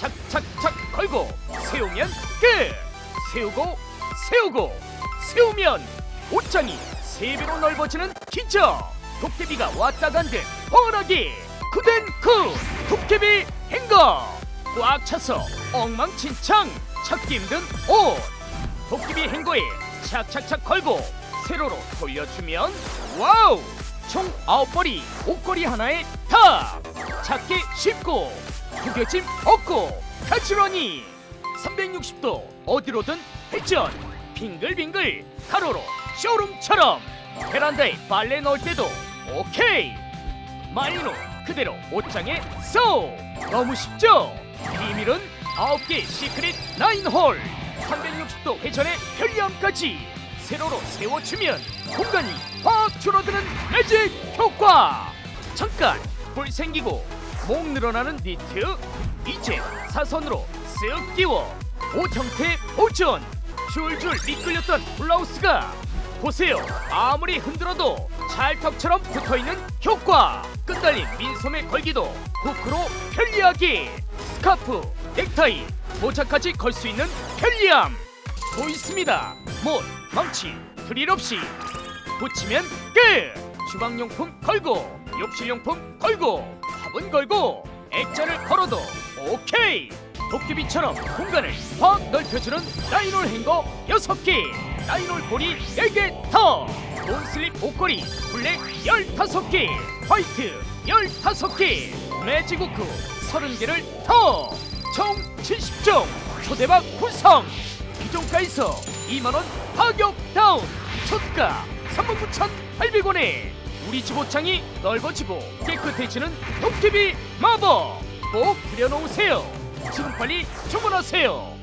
착착착 걸고 세우면 끝. 세우고 세우고 세우면 옷장이 세 배로 넓어지는 기적. 도깨비가 왔다 간듯 뻔하게 굿앤굿 도깨비 행거. 꽉 차서 엉망진창 찾기 힘든 옷. 도깨비 행거에 착착착 걸고 세로로 돌려주면 와우. 총 아홉 벌이 옷걸이 하나에 다. 찾기 쉽고 구겨짐 없고 가지런히 360도 어디로든 회전. 빙글빙글 가로로 쇼룸처럼 베란다에 빨래 넣을 때도 오케이. 마이노 그대로 옷장에 쏙 너무 쉽죠? 비밀은 9개 시크릿 9홀. 360도 회전의 편리함까지 세로로 세워주면 공간이 확 줄어드는 매직 효과. 잠깐 볼 생기고 목 늘어나는 니트. 이제 사선으로 쓱 끼워 옷 형태 보존 줄줄 미끌렸던 블라우스가 보세요. 아무리 흔들어도 찰떡처럼 붙어있는 효과. 끈달린 민소매 걸기도 후크로 편리하게 스카프 넥타이 모자까지 걸 수 있는 편리함. 또 있습니다. 못 망치 드릴 없이 붙이면 끝. 주방용품 걸고 욕실용품 걸고 화분 걸고 액자를 걸어도 오케이! 도깨비처럼 공간을 확 넓혀주는 라이놀 행거 6개! 라이놀 고리 10개 더! 롱슬립 옷걸이 블랙 15개! 화이트 15개! 매직 우크 30개를 더 총 70종! 초대박 구성! 기종가에서 2만원 가격 다운! 초가 39,800원에 우리 집 옷장이 넓어지고 깨끗해지는 도깨비 마법! 꼭 부려놓으세요. 지금 빨리 주문하세요